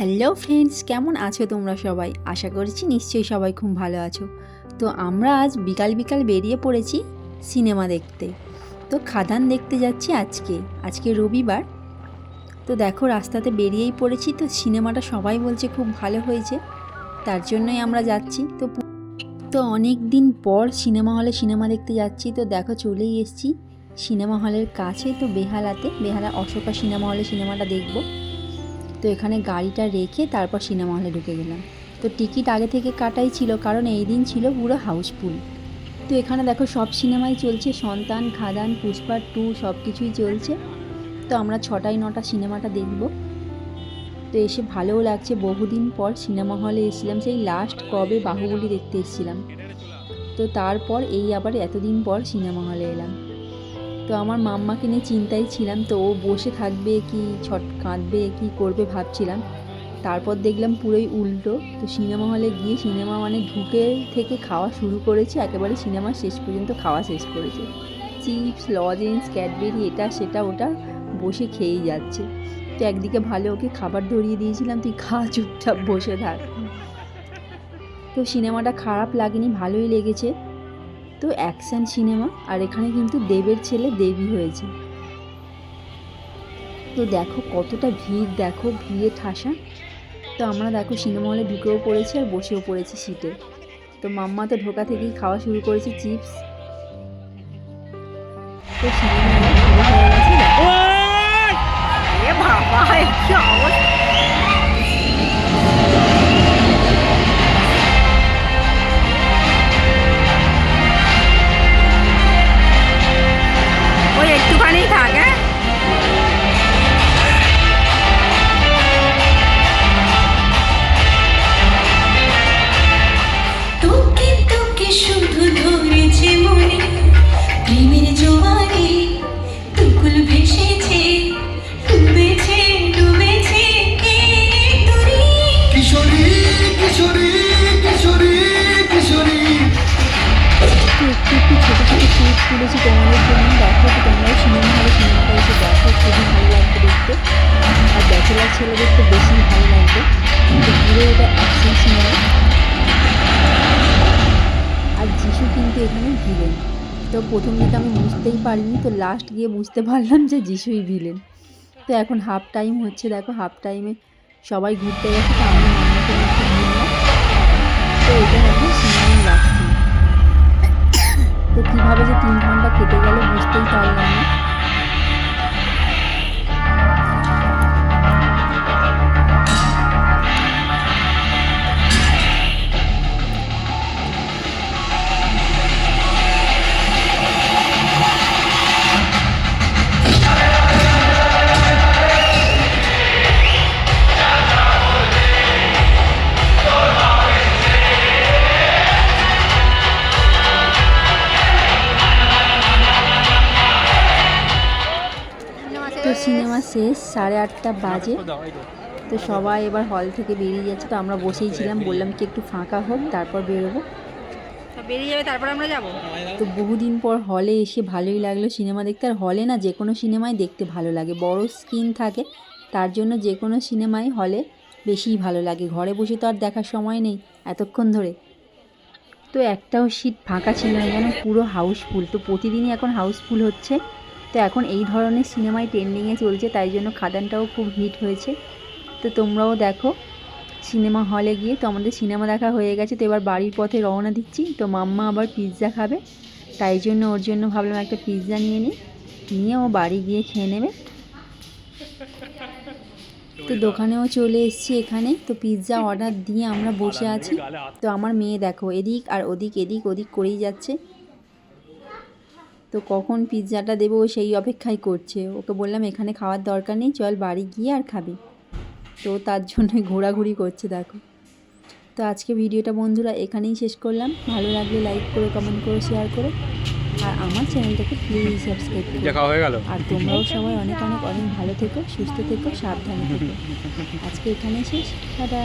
Hello friends, কেমন আছো তোমরা সবাই? আশা করছি নিশ্চয়ই সবাই খুব ভালো আছো। তো আমরা আজ বিকাল বিকাল বেরিয়ে পড়েছি সিনেমা দেখতে। তো খাদান দেখতে যাচ্ছি আজকে আজকে রবিবার। তো দেখো রাস্তাতে বেরিয়েই পড়েছি, তো সিনেমাটা সবাই বলছে খুব ভালো হয়েছে, তার জন্যই আমরা যাচ্ছি। তো তো অনেক দিন পর সিনেমা হলে সিনেমা দেখতে যাচ্ছি, তো দেখো চলেই এসেছি সিনেমা হলের কাছে, তো বেহালাতে, বেহালা অশোকা সিনেমা হলে সিনেমাটা দেখব। তো এখানে গাড়িটা রেখে তারপর সিনেমা হলে ঢুকে গেলাম। তো টিকিট আগে থেকে কাটাই ছিল, কারণ এই দিন ছিল পুরো হাউসফুল তো এখানে দেখো সব সিনেমাই চলছে, সন্তান, খাদান, পুষ্পা, টু, সব কিছুই চলছে। তো আমরা ছটায় নটা সিনেমাটা দেখব। তো এসে ভালোও লাগছে, বহুদিন পর সিনেমা হলে এসেছিলাম, সেই লাস্ট কবে বাহুবলী দেখতে এসেছিলাম। তো তারপর এই আবার এতদিন পর সিনেমা হলে এলাম। তো আমার মাম্মাকে নিয়ে চিন্তায় ছিলাম তো ও বসে থাকবে, কি ছট কাঁদবে, কি করবে ভাবছিলাম। তারপর দেখলাম পুরোই উল্টো, তো সিনেমা হলে গিয়ে সিনেমা মানে ঢুকে থেকে খাওয়া শুরু করেছে, একেবারে সিনেমা শেষ পর্যন্ত খাওয়া শেষ করেছে। চিপস, লজেন্স, ক্যাডবেরি, এটা সেটা ওটা বসে খেয়েই যাচ্ছে। তো একদিকে ভালো ওকে খাবার ধরিয়ে দিয়েছিলাম, তুই খা, চুপচাপ বসে থাক। তো সিনেমাটা খারাপ লাগেনি, ভালোই লেগেছে। তো অ্যাকশন সিনেমা আর এখানে কিন্তু দেবের ছেলে দেবী হয়েছে। তো দেখো কতটা ভিড়, দেখো ভিড়ে ঠাসা। তো আমরা দেখো সিনেমা হলে ঢুকেও পড়েছি আর বসেও পড়েছি সিটে। তো মাম্মা তো ঢোকা থেকেই খাওয়া শুরু করেছে চিপস। তো সিনেমা হয়ে গেছে তুলেছি তোমাদের জন্য। দেখো তো তোমরাও সিনেমা হলে সিনেমাটা এসে দেখো, খুবই ভালো লাগবে দেখতে। আর ব্যাচেলার ছেলেদের তো বেশি ভালো লাগবে। তো পুরো এটা অ্যাকশন সিনেমা আর যিশু কিন্তু এখানে ভিলেন তো প্রথম দিকে আমি বুঝতেই পারিনি, তো লাস্ট গিয়ে বুঝতে পারলাম যে যিশুই ভিলেন তো এখন হাফ টাইম হচ্ছে, দেখো হাফ টাইমে সবাই ঘুরতে গেছে, তো আমি তো এটা সিনেমা শেষ সাড়ে আটটা বাজে। তো সবাই এবার হল থেকে বেরিয়ে যাচ্ছে। তো আমরা বসেই ছিলাম বললাম কি একটু ফাঁকা হোক তারপর বেরোবো। বেরিয়ে যাবে তারপর আমরা যাব? তো বহুদিন পর হলে এসে ভালোই লাগল সিনেমা দেখতে। আর হলে না যে কোনো সিনেমাই দেখতে ভালো লাগে। বড় স্ক্রিন থাকে তার জন্য যে কোনো সিনেমাই হলে বেশিই ভালো লাগে। ঘরে বসে তো আর দেখার সময় নেই এতক্ষণ ধরে। তো একটাও সিট ফাঁকা ছিল না যেন পুরো হাউসফুল তো প্রতিদিনই এখন হাউসফুল হচ্ছে। তো এখন এই ধরনের সিনেমাই ট্রেন্ডিংয়ে চলছে, তাই জন্য খাদানটাও খুব হিট হয়েছে। তো তোমরাও দেখো, সিনেমা হলে গিয়ে। তো আমাদের সিনেমা দেখা হয়ে গেছে, তো এবার বাড়ির পথে রওনা দিচ্ছি। তো মাম্মা আবার পিৎজা খাবে, তাই জন্য ওর জন্য ভাবলাম একটা পিৎজা নিয়ে নিই। নিয়ে ও বাড়ি গিয়ে খেয়ে নেবে। তো দোকানেও চলে এসেছি এখানে। তো পিৎজা অর্ডার দিয়ে আমরা বসে আছি। তো আমার মেয়ে দেখো, এদিক আর ওদিক, এদিক ওদিক করেই যাচ্ছে। তো কখন পিৎজাটা দেবো ও সেই অপেক্ষাই করছে। ওকে বললাম এখানে খাওয়ার দরকার নেই চল বাড়ি গিয়ে আর খাবি। তো তার জন্য ঘোরাঘুরি করছে দেখো। তো আজকে ভিডিওটা বন্ধুরা এখানেই শেষ করলাম। ভালো লাগলে লাইক করে কমেন্ট করে শেয়ার করো। আর আমার চ্যানেলটাকে প্লিজ সাবস্ক্রাইব করো। দেখা হয়ে গেল? আর তোমরাও সবাই অনেক অনেক অনেক ভালো থেকো সুস্থ থেকো সাবধানে থেকো। আজকে এখানেই শেষ। টাটা।